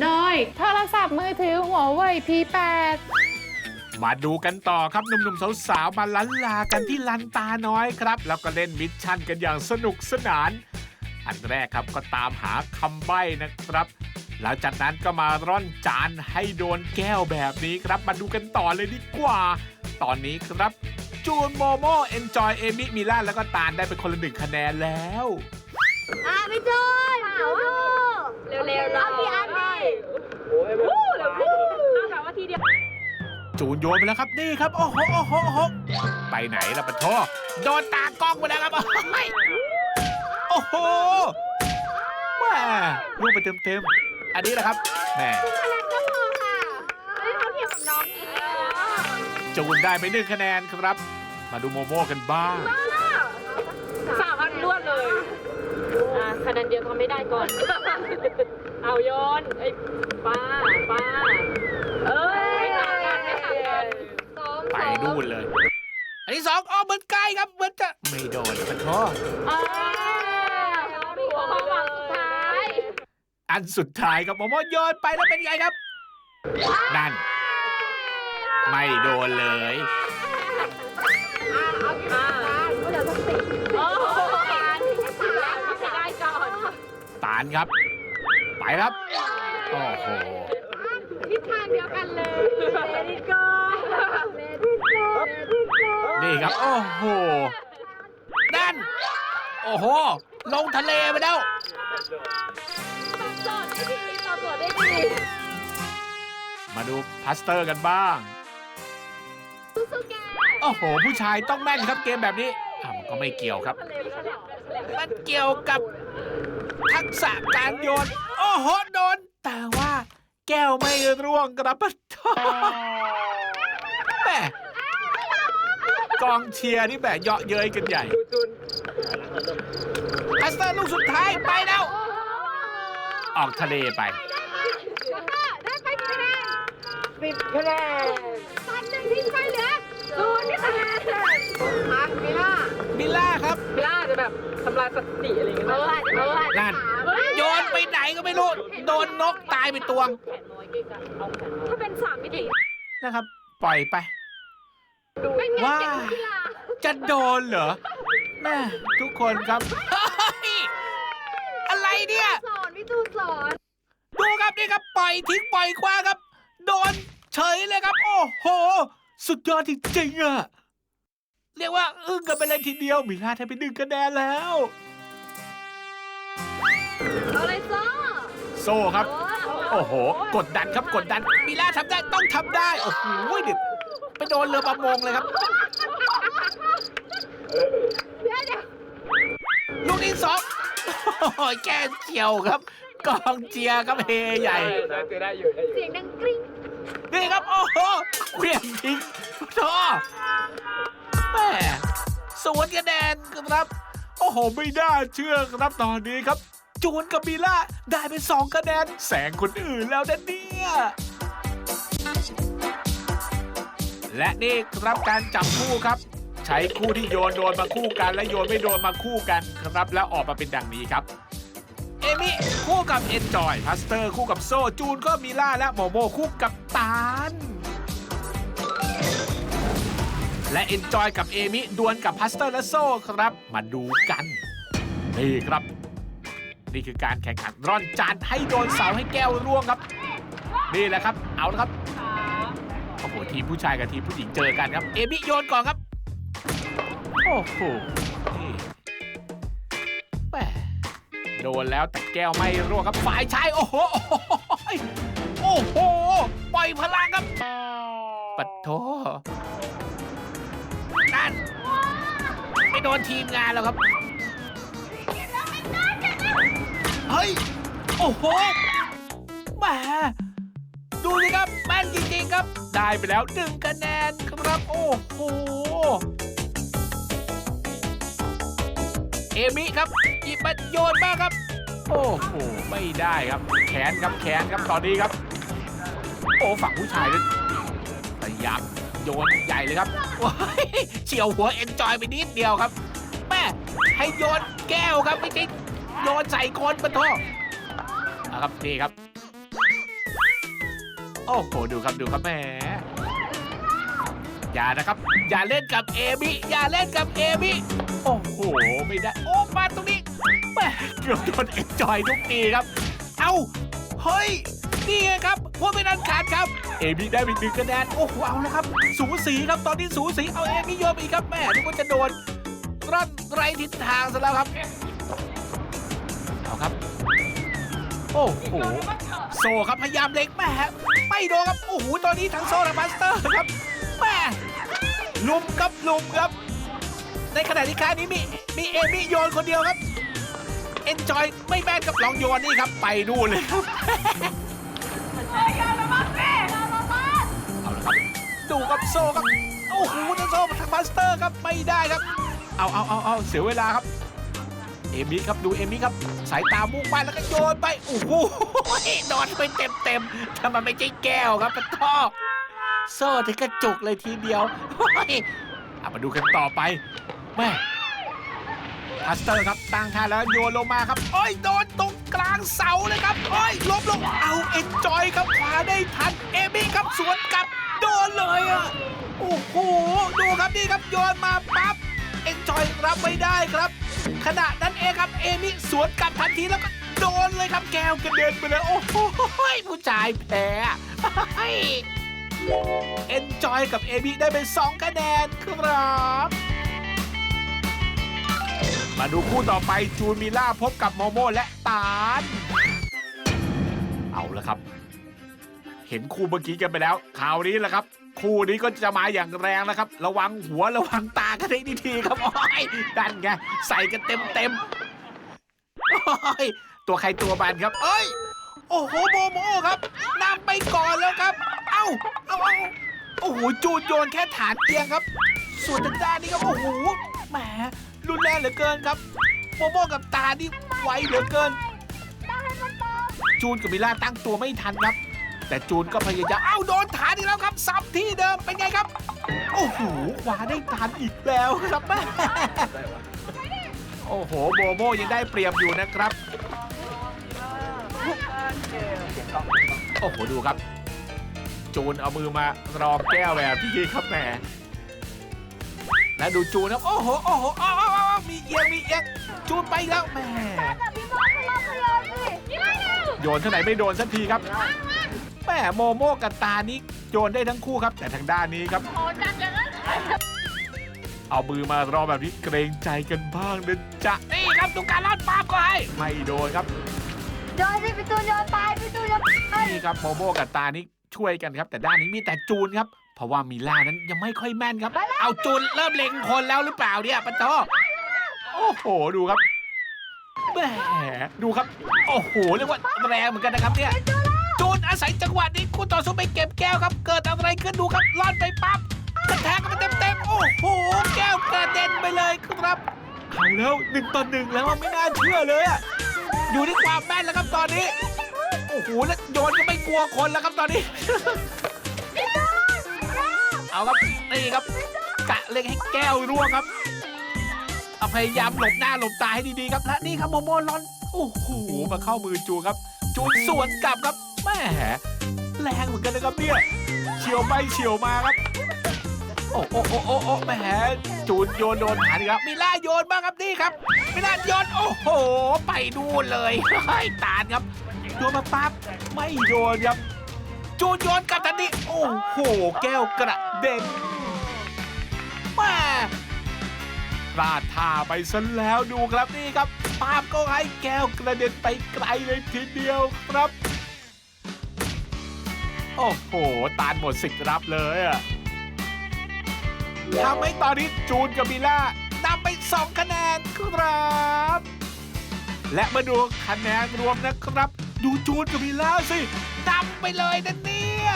โดยโทรศัพท์มือถือหัวเว่ย P8 มาดูกันต่อครับหนุ่มๆสาวๆมาลันลากันที่ลันตาน้อยครับ แล้วก็เล่นมิชชั่นกันอย่างสนุกสนาน อันแรกครับก็ตามหาคำใบ้นะครับ หลังจากนั้นก็มาร่อนจานให้โดนแก้วแบบนี้ครับ มาดูกันต่อเลยดีกว่า ตอนนี้ครับ จูนโมโมเอนจอยเอมิมิล่าแล้วก็ตาลได้เป็นคนละหนึ่งคะแนนแล้ว อะพี่จู จูนโยนไปแล้วครับนี่ครับโอ้โหโอ้โหโอ้โหไปไหนล่ะปะโทโดนตากล้องไปแล้วครับโอ้ยโอ้โหแม่ลูกไปเต็มๆอันนี้แหละครับแม่พลังก็พอค่ะไม่เขาเทียบกับน้องนี่จูนได้ไปหนึ่งคะแนนครับ มาดูโมโมกันบ้างสามอันรวดเลยอะคะแนนเดียวทำไม่ได้ก่อน เอาโยนไอ้ป้าป้าเอ้ยไม่ต่างกันไม่ต่างกันสอง ไป นู่นเลย อันที่สองอ๋อเหมือนใกล้ครับเหมือนจะไม่โดนปะโทอ่ามีความหวังสุดท้ายอันสุดท้ายครับโมโมโยนไปแล้วเป็นไงครับ นั่น ไม่โดนเลยอ่าก็เดี๋ยวต้องติดโอ้โหการทำไม่ได้ก่อนตานครับ ไปครับ โอ้โห ทิศทางเดียวกันเลย เลดี้ก็เลดี้ก็เลดี้ ก็นี่ครับ โอ้โหนั่น โอ้โห ลงทะเลไปแล้ว ตอบโจทย์ได้ดีตอบโจทย์ได้ดีมาดูพาสเตอร์กันบ้าง สู้ๆแกโอ้โห ผู้ชายต้องแม่นครับเกมแบบนี้อะมันก็ไม่เกี่ยวครับ ทะเลฉลามฉลามมันเกี่ยวกับทักษะการโยน โอ้โห โดน แต่ว่าแก้วไม่ร่วงกระปัดทอแหม่ กองเชียร์นี่แบบเยาะเย้ยกันใหญ่พาสเตอร์ลูกสุดท้ายไปแล้ว ออกทะเลไป ได้ไปกี่คะแนนสิบคะแนนตอนหนึ่งทิ้งไปเหลือศูนย์คะแนนมาร์คมิล่ามิล่าครับมิล่าจะแบบทำลายสถิติอะไรอย่างเงี้ยเอออาจจะเอออาจจะนั่นโยนไปไหนก็ไม่รู้ โดนนกตายไปตวงถ้าเป็นสามมิตินะครับ ปล่อยไป เป็นไงว่าเก่งกีฬาจะโดนเหรอแม่ทุกคนครับเฮ้ยอะไรเนี่ย สอนพี่จูนสอนดูครับนี่ครับปล่อยทิ้งปล่อยคว้างครับ โดนเฉยเลยครับ โอ้โห สุดยอดจริงๆอะเรียกว่าอึ้งกันไปเลยทีเดียวมิลาได้ไปหนึ่งคะแนนแล้ว เอาเลยซ้อโซ่ครับ โอ้โห กดดันครับกดดันมิลาทำได้ต้องทำได้ โอ้โหเด็ด ไปโดนเรือประมงเลยครับเดี๋ยวเดี๋ยวลูกที่สองโอ้โหแก้เจียวครับ กองเจียร์ครับเฮใหญ่เสียงดังกริ๊งนี่ครับ โอ้โหเควียงทิ้งโธ่แม่สวนคะแนนครับ โอ้โห ไม่น่าเชื่อครับตอนนี้ครับ จูนกับมิล่าได้ไปสองคะแนนแสงคนอื่นแล้วนะเนี่ย และนี่ครับการจับคู่ครับ ใช้คู่ที่โยนโดนมาคู่กัน และโยนไม่โดนมาคู่กันครับ แล้วออกมาเป็นดังนี้ครับ เอมิคู่กับเอนจอยพัสเตอร์คู่กับโซจูนก็มีล่าและโมโมคู่กับตาลและเอนจอยกับเอมิดวลกับพัสเตอร์และโซครับ มาดูกัน นี่ครับ นี่คือการแข่งขันร่อนจานให้โดนเสาให้แก้วร่วงครับ นี่แหละครับ เอาละครับ โหทีมผู้ชายกับทีมผู้หญิงเจอกันครับ เอมิโยนก่อนครับ โอ้โหแหมโดนแล้วแต่แก้วไม่ร่วงครับฝ่ายชายโอ้โห โอ้โห ปล่อยพลังครับ ปัดโทนั่นไม่โดนทีมงานแล้วครับ เฮ้ย โอ้โหแหม ดูสิครับแม่นจริงๆครับ ได้ไปแล้วหนึ่งคะแนนครับโอ้โหเอมิครับหยิบมาโยนมากครับ โอ้โหไม่ได้ครับ แขนครับแขนครับตอนนี้ครับ โอ้ฝั่งผู้ชายนั้นพยายามโยนใหญ่เลยครับว้ายเฉียวหัวเอนจอยไปนิดเดียวครับแม่ให้โยนแก้วครับไม่ใช่โยนใส่คนปะโทนะครับนี่ครับ อ้โห ดูครับดูครับแหมอย่านะครับ อย่าเล่นกับเอมิอย่าเล่นกับเอมิโอ้โห ไม่ได้ โอ้มาตรงนี้แหมเกือบโดนเอ็นจอยทุกทีครับ เอ้า เฮ้ย นี่ไงครับพวกไม่นันขาดครับ เอมิได้ไปหนึ่งคะแนน โอ้โห เอาแล้วครับ สูสีครับ ตอนนี้สูสี เอาเอมิโยนไปอีกครับแม่นึกว่าจะโดนร่อนไรทิศทางซะแล้วครับ เอาครับ โอ้โห โซ่ครับพยายามเล็งแม่ไม่โดนครับโอ้โหตอนนี้ทั้งโซ่และบัสเตอร์ครับแม่ลุมครับลุมครับ ในขณะที่ค่านี้มีมีเอมิโยนคนเดียวครับเอนจอยไม่แม่นกับลองโยนนี่ครับไปนู่นเลยครับเอาละครับดูครับโซ่ครับโอ้โหทั้งโซ่ทั้งบัสเตอร์ครับไม่ได้ครับ เอาเอาเอาเอาเสียเวลาครับ เอมิครับดูเอมิครับสายตามุ่งไปแล้วก็โยนไปโอ้โหโดนไปเต็มเต็มๆถ้ามันไม่ใช่แก้วครับปะท่อโซ่ถึงกระจุกเลยทีเดียวเอามาดูกันต่อไปแม่พัสเตอร์ครับตั้งท่าแล้วโยนลงมาครับโอ้ยโดนตรงกลางเสาเลยครับโอ้ยล้มลงเอาเอ็นจอยครับขวาได้ทันเอมิครับสวนกลับโดนเลยอะโอ้โหดูครับนี่ครับโยนมาปั๊บเอ็นจอยรับไม่ได้ครับ ขณะนั้นเองครับเอมิสวนกลับทันทีแล้วก็โดนเลยครับแก้วกระเด็นไปเลยโอ้โหผู้ชายแพ้เอนจอยกับเอมิได้เป็น2คะแนนครับมาดูคู่ต่อไปจูนมิล่าพบกับโมโมและตาล เอาละครับ เห็นคู่เมื่อกี้กันไปแล้ว คราวนี้แหละครับ คู่นี้ก็จะมาอย่างแรงแล้วครับ ระวังหัวระวังตากันให้ดีๆครับโอ้ยดันไงใส่กันเต็มเต็มๆโอ้ยตัวใครตัวมันครับ เอ้ย โอ้โหโมโมครับนำไปก่อนแล้วครับ เอ้าเอาเอาโอ้โหจูนโยนแค่ฐานเตียงครับ ส่วนทางด้านนี้ครับโอ้โหแหมรุนแรงเหลือเกินครับโมโมกับตานี่ไวเหลือเกิน จูนกับมิล่าตั้งตัวไม่ทันครับ แต่จูนก็พยายามเอ้าโดนฐานอีกแล้วครับซ้ำที่เดิมเป็นไงครับ โอ้โหขวาได้ทันอีกแล้วครับแม่โอ้โหโบโบยังได้เปรียบอยู่นะครับโอ้โหดูครับ จูนเอามือมารองแก้วแบบพี่ครับแหมและดูจูนครับโอ้โหโอ้โหอ้าวอ้าวอ้าวมีเอียงมีเอียงจูนไปอีกแล้วแหมโยนเท่าไหร่ไม่โดนสักทีครับ แหมโมโมกับตานี้โยนได้ทั้งคู่ครับ แต่ทางด้านนี้ครับเอามือมารอแบบนี้เกรงใจกันบ้างนะจ๊ะนี่ครับดูการลอดปาบก็ให้ไม่โดนครับโยนสิพี่ตูนโยนไปพี่ตูนโยนไปนี่ครับโมโมกับตานี่ช่วยกันครับ แต่ด้านนี้มีแต่จูนครับ เพราะว่ามิล่านั้นยังไม่ค่อยแม่นครับ เอาจูนเริ่มเล็งคนแล้วหรือเปล่าเนี่ยปะโตโอ้โหดูครับแหมดูครับ โอ้โหเรียกว่าแรงเหมือนกันนะครับเนี่ยจูน อาศัยจังหวะนี้คู่ต่อสู้ไปเก็บแก้วครับ เกิดอะไรขึ้นดูครับล่อนไปปั๊บกระแทกกันเต็มๆโอ้โหแก้วกระเด็นไปเลยครับเอาแล้วหนึ่งต่อหนึ่งแล้วอะไม่น่าเชื่อเลยอะอยู่ที่ความแม่นแล้วครับตอนนี้ โอ้โหแล้วโยนก็ไม่กลัวคนแล้วครับตอนนี้ เอาครับนี่ครับกะเล็งให้แก้วร่วงครับเอาพยายามหลบหน้าหลบตาให้ดีๆครับและนี่ครับโมโมลอนโอ้โหมาเข้ามือจูครับ จูนสวนกลับครับ แม่แรงเหมือนกันนะครับเนี่ยเฉียวไปเฉียวมาครับ โอ้โอ้โอ้โอ้โอ้แหมจูนโยนโดนฐานอีครับมิล่าโยนบ้างครับนี่ครับมิล่าโยนโอ้โห ไปดูเลยเฮ้ยตานครับโยนมาปั๊บไม่โยนครับ จูนโยนกลับทันทีโอ้โห แก้วกระเด็นแม่พลาดท่าไปซะแล้วดูครับนี่ครับปาบก็ให้แก้วกระเด็นไปไกลเลยทีเดียวครับ โอ้โห ตานหมดสิทธิ์รับเลยอะทำให้ตอนนี้จูนกับมิล่านำไปสองคะแนนครับ และมาดูคะแนนรวมนะครับ ดูจูนกับมิล่าสินำไปเลยนะเนี่ย